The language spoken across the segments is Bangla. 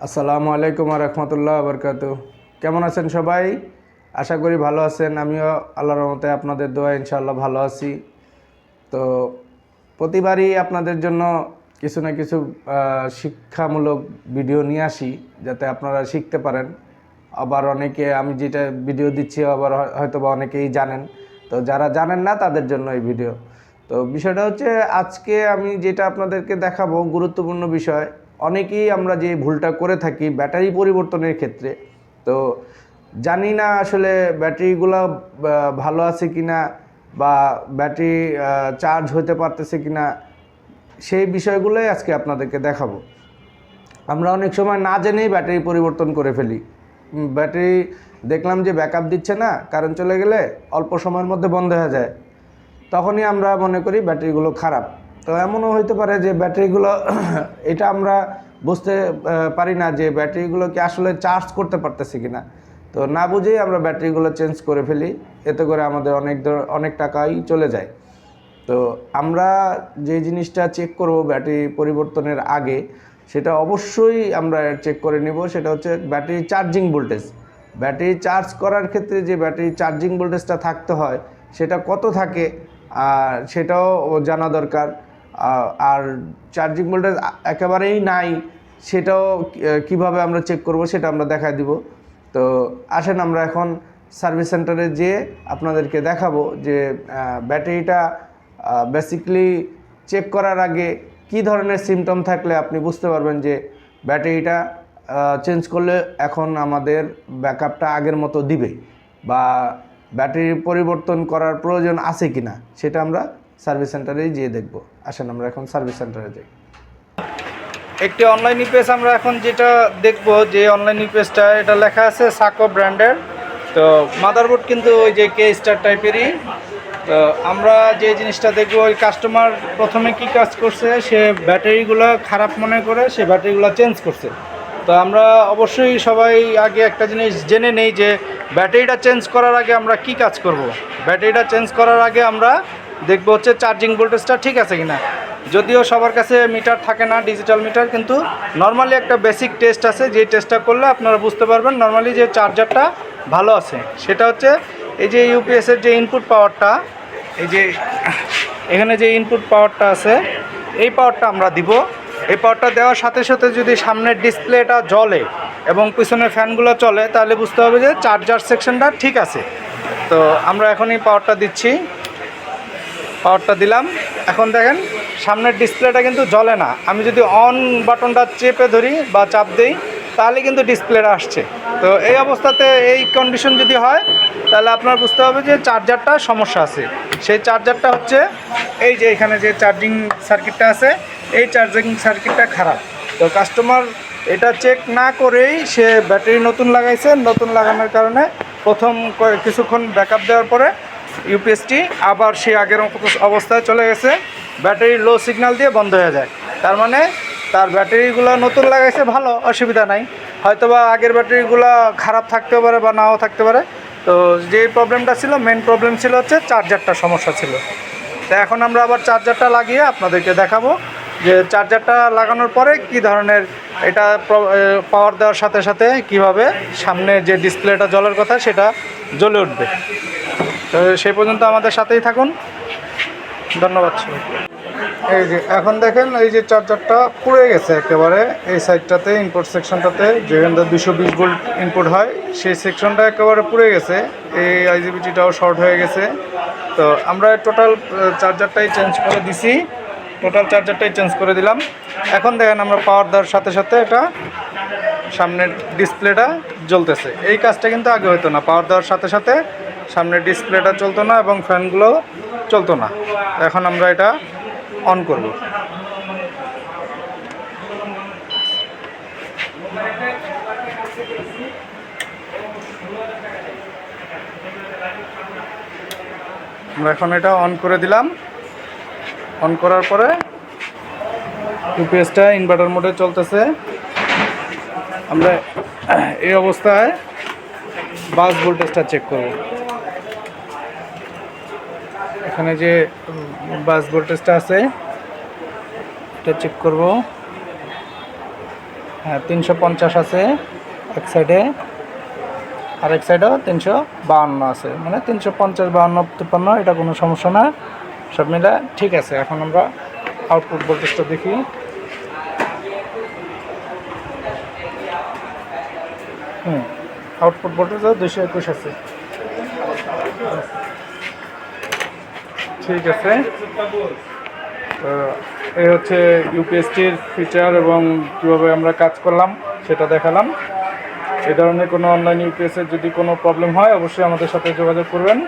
আসসালামু আলাইকুম রহমতুল্লাহ বরকাত কেমন আছেন সবাই? আশা করি ভালো আছেন। আমিও আল্লাহর রহমতে আপনাদের দোয়া ইনশাল্লাহ ভালো আছি। তো প্রতিবারই আপনাদের জন্য কিছু না কিছু শিক্ষামূলক ভিডিও নিয়ে আসি, যাতে আপনারা শিখতে পারেন। আবার অনেকে, আমি যেটা ভিডিও দিচ্ছি, আবার হয়- হয়তো বা অনেকেই জানেন। তো যারা জানেন না, তাদের জন্য এই ভিডিও। তো বিষয়টা হচ্ছে, আজকে আমি যেটা আপনাদেরকে দেখাবো, গুরুত্বপূর্ণ বিষয় অনেকেই আমরা যে ভুলটা করে থাকি ব্যাটারি পরিবর্তনের ক্ষেত্রে। তো জানি না আসলে ব্যাটারিগুলো ভালো আছে কি না বা ব্যাটারি চার্জ হতে পারতেছে কি না সেই বিষয়গুলোই আজকে আপনাদেরকে দেখাবো। আমরা অনেক সময় না জেনেই ব্যাটারি পরিবর্তন করে ফেলি। ব্যাটারি দেখলাম যে ব্যাকআপ দিচ্ছে না কারেন্ট চলে গেলে অল্প সময়ের মধ্যে বন্ধ হয়ে যায়। তখনই আমরা মনে করি ব্যাটারিগুলো খারাপ। তো এমনও হইতে পারে যে ব্যাটারিগুলো, এটা আমরা বুঝতে পারি না যে ব্যাটারিগুলোকে আসলে চার্জ করতে পারতেছি কিনা। তো না বুঝেই আমরা ব্যাটারিগুলো চেঞ্জ করে ফেলি, এতে করে আমাদের অনেক অনেক টাকাই চলে যায়। তো আমরা যে জিনিসটা চেক করব ব্যাটারি পরিবর্তনের আগে, সেটা অবশ্যই আমরা চেক করে নিব, সেটা হচ্ছে battery charging voltage battery charge করার ক্ষেত্রে যে ব্যাটারি চার্জিং ভোল্টেজটা থাকতে হয়, সেটা কত থাকে, আর সেটাও জানা দরকার। আর চার্জিং ভোল্টেজ একেবারেই নাই, সেটাও কীভাবে আমরা চেক করব সেটা আমরা দেখাই দিব। তো আসেন আমরা এখন সার্ভিস সেন্টারে যেয়ে আপনাদেরকে দেখাবো যে ব্যাটারিটা বেসিক্যালি চেক করার আগে কি ধরনের সিমটম থাকলে আপনি বুঝতে পারবেন যে ব্যাটারিটা চেঞ্জ করলে এখন আমাদের ব্যাকআপটা আগের মতো দিবে বা ব্যাটারি পরিবর্তন করার প্রয়োজন আছে কি না সেটা আমরা সার্ভিস সেন্টারেই যেয়ে দেখব। আসেন আমরা এখন সার্ভিস সেন্টারে যাই। একটি অনলাইন ইপেজ আমরা এখন যেটা দেখব যে অনলাইন ইপেজটা এটা লেখা আছে সাকো ব্র্যান্ডের। তো মাদারবোর্ড কিন্তু ওই যে কে স্টার টাইপেরই। তো আমরা যে জিনিসটা দেখব, ওই কাস্টমার প্রথমে কি কাজ করছে, সে ব্যাটারিগুলো খারাপ মনে করে, সে ব্যাটারিগুলো চেঞ্জ করছে। তো আমরা অবশ্যই সবাই আগে একটা জিনিস জেনে নেই যে ব্যাটারিটা চেঞ্জ করার আগে আমরা কি কাজ করব। ব্যাটারিটা চেঞ্জ করার আগে আমরা দেখব হচ্ছে চার্জিং ভোল্টেজটা ঠিক আছে কিনা। যদিও সবার কাছে মিটার থাকে না ডিজিটাল মিটার কিন্তু নর্মালি একটা বেসিক টেস্ট আছে, যে টেস্টটা করলে আপনারা বুঝতে পারবেন নর্মালি যে চার্জারটা ভালো আছে। সেটা হচ্ছে এই যে ইউপিএসের যে ইনপুট পাওয়ারটা এই যে এখানে যে ইনপুট পাওয়ারটা আছে, এই পাওয়ারটা আমরা দিব। এই পাওয়ারটা দেওয়ার সাথে সাথে যদি সামনের ডিসপ্লেটা জ্বলে এবং পিছনের ফ্যানগুলো চলে, তাহলে বুঝতে হবে যে চার্জার সেকশনটা ঠিক আছে। তো আমরা এখনই পাওয়ারটা দিচ্ছি। পাওয়ারটা দিলাম। এখন দেখেন, সামনের ডিসপ্লেটা কিন্তু জ্বলে না। আমি যদি অন বাটনটা চেপে ধরি বা চাপ দেই, তাহলে কিন্তু ডিসপ্লেটা আসছে। তো এই অবস্থাতে এই কন্ডিশন যদি হয়, তাহলে আপনার বুঝতে হবে যে চার্জারটা সমস্যা আছে। সেই চার্জারটা হচ্ছে, এই যে এখানে যে চার্জিং সার্কিটটা আছে, এই চার্জিং সার্কিটটা খারাপ। তো কাস্টমার এটা চেক না করেই সে ব্যাটারি নতুন লাগাইছে। নতুন লাগানোর কারণে প্রথম কিছুক্ষণ ব্যাকআপ দেওয়ার পরে ইউপিএসটি আবার সে আগের অবস্থায় চলে গেছে। ব্যাটারি লো সিগন্যাল দিয়ে বন্ধ হয়ে যায়। তার মানে তার ব্যাটারিগুলো নতুন লাগাইছে, ভালো, অসুবিধা নাই। হয়তোবা আগের ব্যাটারিগুলো খারাপ থাকতে পারে বা নাও থাকতে পারে। তো যে প্রবলেমটা ছিল মেন প্রবলেম ছিল হচ্ছে চার্জারটা সমস্যা ছিল। তো এখন আমরা আবার চার্জারটা লাগিয়ে আপনাদেরকে দেখাবো যে চার্জারটা লাগানোর পরে কি ধরনের এটা পাওয়ার দেওয়ার সাথে সাথে কীভাবে সামনে যে ডিসপ্লেটা জ্বলার কথা সেটা জ্বলে উঠবে। তো সেই পর্যন্ত আমাদের সাথেই থাকুন। ধন্যবাদ এই যে, এখন দেখেন এই যে চার্জারটা পুড়ে গেছে একেবারে। এই সাইডটাতে ইনপুট সেকশনটাতে যেখানটা দুশো বিশ ভোল্ট ইনপুট হয়, সেই সেকশনটা একেবারে পুড়ে গেছে। এই আইজিবিটিটাও শর্ট হয়ে গেছে। তো আমরা টোটাল চার্জারটাই চেঞ্জ করে দিছি। টোটাল চার্জারটাই চেঞ্জ করে দিলাম। এখন দেখেন আমরা পাওয়ার দেওয়ার সাথে সাথে এটা সামনের ডিসপ্লেটা জ্বলতেছে। এই কাজটা কিন্তু আগে হতো না। পাওয়ার দেওয়ার সাথে সাথে সামনের ডিসপ্লেটা চলতো না এবং ফ্যানগুলো চলতো না। এখন আমরা এটা অন করব। আমরা এখন এটা অন করে দিলাম। অন করার পরে ইউপিএসটা ইনভার্টার মোডে চলতেছে। আমরা এই অবস্থায় বাস ভোল্টেজটা চেক করব। এখানে যে বাস ভোল্টেজটা আছে, এটা চেক করব। হ্যাঁ তিনশো পঞ্চাশ আছে এক সাইডে আর এক সাইডেও তিনশো বাহান্ন আছে। মানে তিনশো পঞ্চাশ বাহান্ন, তিপ্পান্ন, এটা কোনো সমস্যা না। সব মিলে ঠিক আছে, এখন আমরা আউটপুট ভোল্টেজটা দেখি। হুম আউটপুট ভোল্টেজও দুশো একুশ আছে। ঠিক আছে। এই হচ্ছে ইউপিএসটির ফিচার এবং কীভাবে আমরা কাজ করলাম, সেটা দেখালাম। এ ধরনের কোনো অনলাইন ইউপিএসের যদি কোনো প্রবলেম হয়, অবশ্যই আমাদের সাথে যোগাযোগ করবেন।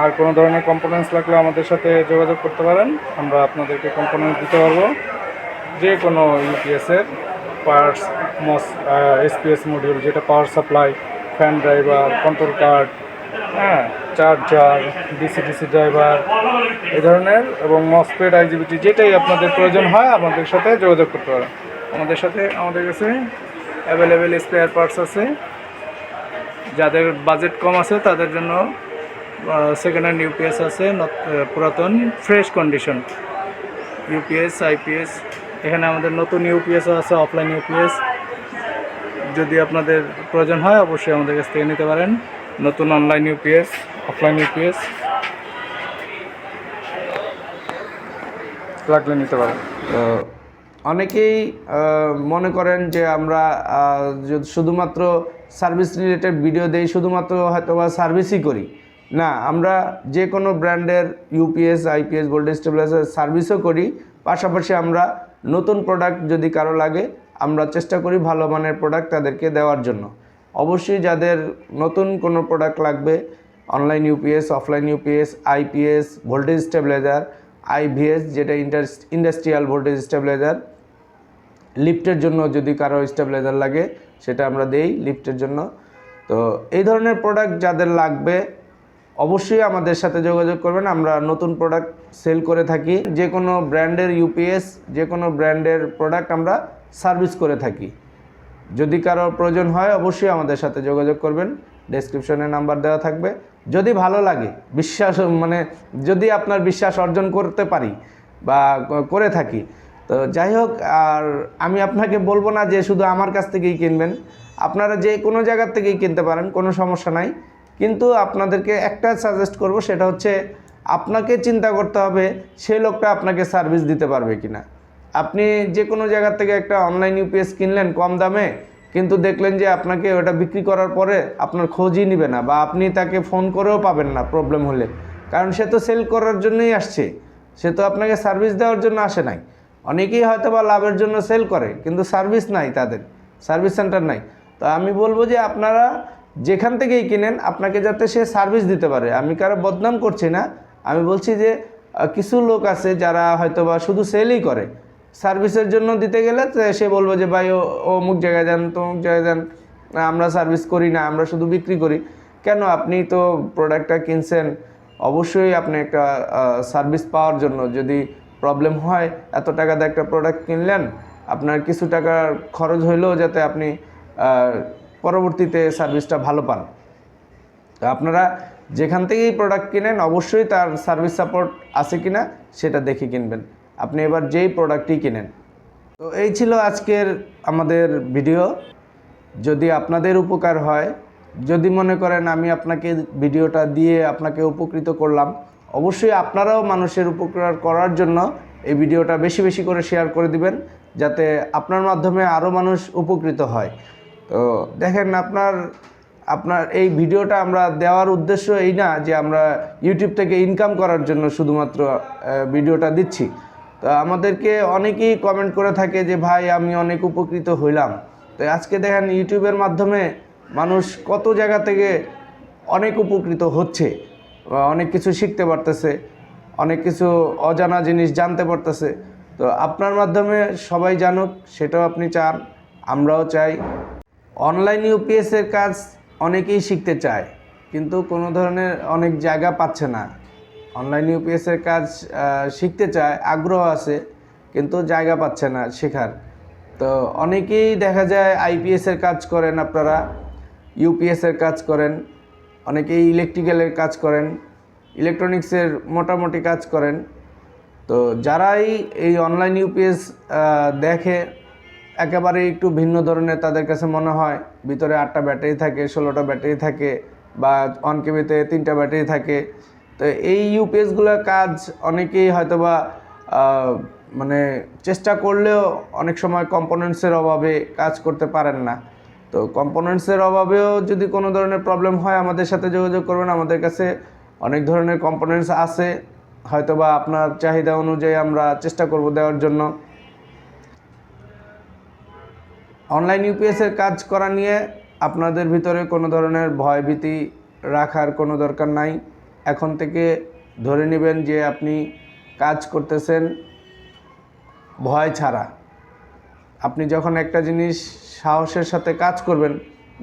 আর কোনো ধরনের কম্পোনেন্টস লাগলে আমাদের সাথে যোগাযোগ করতে পারেন। আমরা আপনাদেরকে কম্পোনেন্টস দিতে পারব। যে কোনো ইউপিএসের পার্টস মস এসপিএস মডিউল যেটা power supply fan driver control card হ্যাঁ চার্জার ডিসি ডিসি ড্রাইভার এ ধরনের এবং মসপেড আইজিবিটি যেটাই আপনাদের প্রয়োজন হয় আমাদের সাথে যোগাযোগ করতে পারেন। আমাদের সাথে আমাদের কাছে অ্যাভেলেবেল স্পেয়ার পার্টস আছে। যাদের বাজেট কম আছে, তাদের জন্য সেকেন্ড হ্যান্ড ইউপিএস আছে পুরাতন ফ্রেশ কন্ডিশন ইউপিএস আইপিএস এখানে আমাদের নতুন ইউপিএসও আছে অফলাইন ইউপিএস যদি আপনাদের প্রয়োজন হয়, অবশ্যই আমাদের কাছ থেকে নিতে পারেন। নতুন অনলাইন ইউপিএস অফলাইন ইউপিএস লাগলে নিতে পারেন। তো অনেকেই মনে করেন যে আমরা যদি শুধুমাত্র সার্ভিস রিলেটেড ভিডিও দেই শুধুমাত্র হয়তো বা সার্ভিসই করি। না আমরা যে কোনো ব্র্যান্ডের ইউপিএস আইপিএস ভোল্টেজ স্টেবিলাইজার সার্ভিসও করি। পাশাপাশি আমরা নতুন প্রোডাক্ট যদি কারও লাগে আমরা চেষ্টা করি ভালো মানের প্রোডাক্ট তাদেরকে দেওয়ার জন্য। অবশ্যই যাদের নতুন কোনো প্রোডাক্ট লাগবে online UPS offline UPS IPS voltage stabiliser IVS যেটা ইন্ডাস্ট্রিয়াল ভোল্টেজ স্টেবিলাইজার লিফটের জন্য যদি কারও স্টেবিলাইজার লাগে, সেটা আমরা দেই লিফটের জন্য। তো এই ধরনের প্রোডাক্ট যাদের লাগবে, অবশ্যই আমাদের সাথে যোগাযোগ করবেন। আমরা নতুন প্রোডাক্ট সেল করে থাকি। যে কোনো ব্র্যান্ডের ইউপিএস যে কোনো ব্র্যান্ডের প্রোডাক্ট আমরা সার্ভিস করে থাকি। যদি কারও প্রয়োজন হয়, অবশ্যই আমাদের সাথে যোগাযোগ করবেন। ডেসক্রিপশনে নাম্বার দেওয়া থাকবে। যদি ভালো লাগে, বিশ্বাস মানে যদি আপনার বিশ্বাস অর্জন করতে পারি বা করে থাকি, তো যাই হোক, আর আমি আপনাকে বলব না যে শুধু আমার কাছ থেকেই কিনবেন। আপনারা যে কোনো জায়গার থেকেই কিনতে পারেন, কোনো সমস্যা নাই। কিন্তু আপনাদেরকে একটা সাজেস্ট করব, সেটা হচ্ছে, আপনাকে চিন্তা করতে হবে সেই লোকটা আপনাকে সার্ভিস দিতে পারবে কিনা। আপনি যে কোনো জায়গা থেকে একটা অনলাইন ইউপিএস কিনলেন কম দামে, কিন্তু দেখলেন যে আপনাকে ওটা বিক্রি করার পরে আপনার খোঁজই নেবে না বা আপনি তাকে ফোন করেও পাবেন না প্রবলেম হলে। কারণ সে তো সেল করার জন্যই আসছে। সে তো আপনাকে সার্ভিস দেওয়ার জন্য আসে নাই। অনেকেই হয়তো বা লাভের জন্য সেল করে, কিন্তু সার্ভিস নাই তাদের। সার্ভিস সেন্টার নাই। তো আমি বলব যে আপনারা যেখান থেকেই কিনেন, আপনাকে যাতে সে সার্ভিস দিতে পারে। আমি কারও বদনাম করছি না। আমি বলছি যে কিছু লোক আছে যারা হয়তো বা শুধু সেলই করে। সার্ভিসের জন্য দিতে গেলে সে বলব যে, ভাই, ও অমুক জায়গায় যান, তমুক জায়গায় যান, আমরা সার্ভিস করি না, আমরা শুধু বিক্রি করি। কেন? আপনি তো প্রোডাক্টটা কিনছেন, অবশ্যই আপনি একটা সার্ভিস পাওয়ার জন্য। যদি প্রবলেম হয়, এত টাকা দিয়ে একটা প্রোডাক্ট কিনলেন, আপনার কিছু টাকার খরচ হইলেও যাতে আপনি পরবর্তীতে সার্ভিসটা ভালো পান। তো আপনারা যেখান থেকেই প্রোডাক্ট কিনেন, অবশ্যই তার সার্ভিস সাপোর্ট আছে কিনা, সেটা দেখে কিনবেন। আপনি এবার যেই প্রোডাক্টই কিনেন। তো এই ছিল আজকের আমাদের ভিডিও যদি আপনাদের উপকার হয়, যদি মনে করেন আমি আপনাকে ভিডিওটা দিয়ে আপনাকে উপকৃত করলাম, অবশ্যই আপনারাও মানুষের উপকার করার জন্য এই ভিডিওটা বেশি বেশি করে শেয়ার করে দিবেন, যাতে আপনার মাধ্যমে আরও মানুষ উপকৃত হয়। তো দেখেন আপনার আপনার এই ভিডিওটা আমরা দেওয়ার উদ্দেশ্য এই না যে আমরা ইউটিউব থেকে ইনকাম করার জন্য শুধুমাত্র ভিডিওটা দিচ্ছি। তো আমাদেরকে অনেকেই কমেন্ট করে থাকে যে, ভাই, আমি অনেক উপকৃত হইলাম। তো আজকে দেখেন ইউটিউবের মাধ্যমে মানুষ কত জায়গা থেকে অনেক উপকৃত হচ্ছে অনেক কিছু শিখতে পারতেছে, অনেক কিছু অজানা জিনিস জানতে পারতেছে। তো আপনার মাধ্যমে সবাই জানুক, সেটাও আপনি চান, আমরাও চাই। অনলাইন ইউপিএসের কাজ অনেকেই শিখতে চায়, কিন্তু কোনো ধরনের অনেক জায়গা পাচ্ছে না। অনলাইন ইউপিএসের কাজ শিখতে চায়, আগ্রহ আছে, কিন্তু জায়গা পাচ্ছে না শেখার। তো অনেকেই দেখা যায় আইপিএসের কাজ করেন আপনারা, ইউপিএসের কাজ করেন, অনেকেই ইলেকট্রিক্যালের কাজ করেন, ইলেকট্রনিক্সের মোটামুটি কাজ করেন। তো যারাই এই অনলাইন ইউপিএস দেখে একেবারেই একটু ভিন্ন ধরনের তাদের কাছে মনে হয়, ভিতরে আটটা ব্যাটারি থাকে, ষোলোটা ব্যাটারি থাকে বা অন কেবিতে তিনটা ব্যাটারি থাকে তো এই ইউপিএসগুলোর কাজ অনেকেই হয়তোবা মানে চেষ্টা করলেও অনেক সময় কম্পোনেন্টসের অভাবে কাজ করতে পারেন না। তো কম্পোনেন্টসের অভাবেও যদি কোনো ধরনের প্রবলেম হয়, আমাদের সাথে যোগাযোগ করবেন। আমাদের কাছে অনেক ধরনের কম্পোনেন্টস আছে। হয়তোবা আপনার চাহিদা অনুযায়ী আমরা চেষ্টা করব দেওয়ার জন্য। অনলাইন ইউপিএসের কাজ করা নিয়ে আপনাদের ভিতরে কোনো ধরনের ভয়ভীতি রাখার কোনো দরকার নাই। এখন থেকে ধরে নেবেন যে আপনি কাজ করতেছেন ভয় ছাড়া। আপনি যখন একটা জিনিস সাহসের সাথে কাজ করবেন,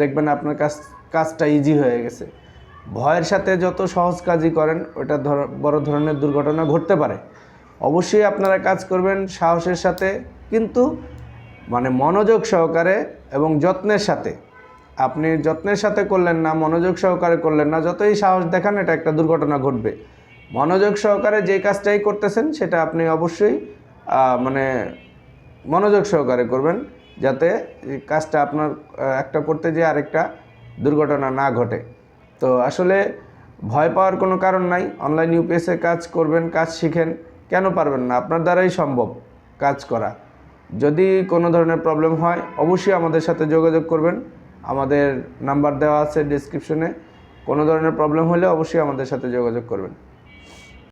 দেখবেন আপনার কাজ, কাজটা ইজি হয়ে গেছে। ভয়ের সাথে যত সহজ কাজই করেন, ওটা ধর, বড় ধরনের দুর্ঘটনা ঘটতে পারে। অবশ্যই আপনারা কাজ করবেন সাহসের সাথে, কিন্তু মানে মনোযোগ সহকারে এবং যত্নের সাথে। আপনি যত্নের সাথে করলেন না, মনোযোগ সহকারে করলেন না, যতই সাহস দেখান এটা একটা দুর্ঘটনা ঘটবে। মনোযোগ সহকারে যে কাজটাই করতেছেন সেটা আপনি অবশ্যই মানে মনোযোগ সহকারে করবেন যাতে কাজটা আপনার একটা করতে যেয়ে আরেকটা দুর্ঘটনা না ঘটে। তো আসলে ভয় পাওয়ার কোনো কারণ নাই অনলাইন ইউপিএসে কাজ করবেন, কাজ শিখেন, কেন পারবেন না? আপনার দ্বারাই সম্ভব কাজ করা। যদি কোনো ধরনের প্রবলেম হয়, অবশ্যই আমাদের সাথে যোগাযোগ করবেন। আমাদের নাম্বার দেওয়া আছে ডিসক্রিপশনে কোনো ধরনের প্রবলেম হলে অবশ্যই আমাদের সাথে যোগাযোগ করবেন।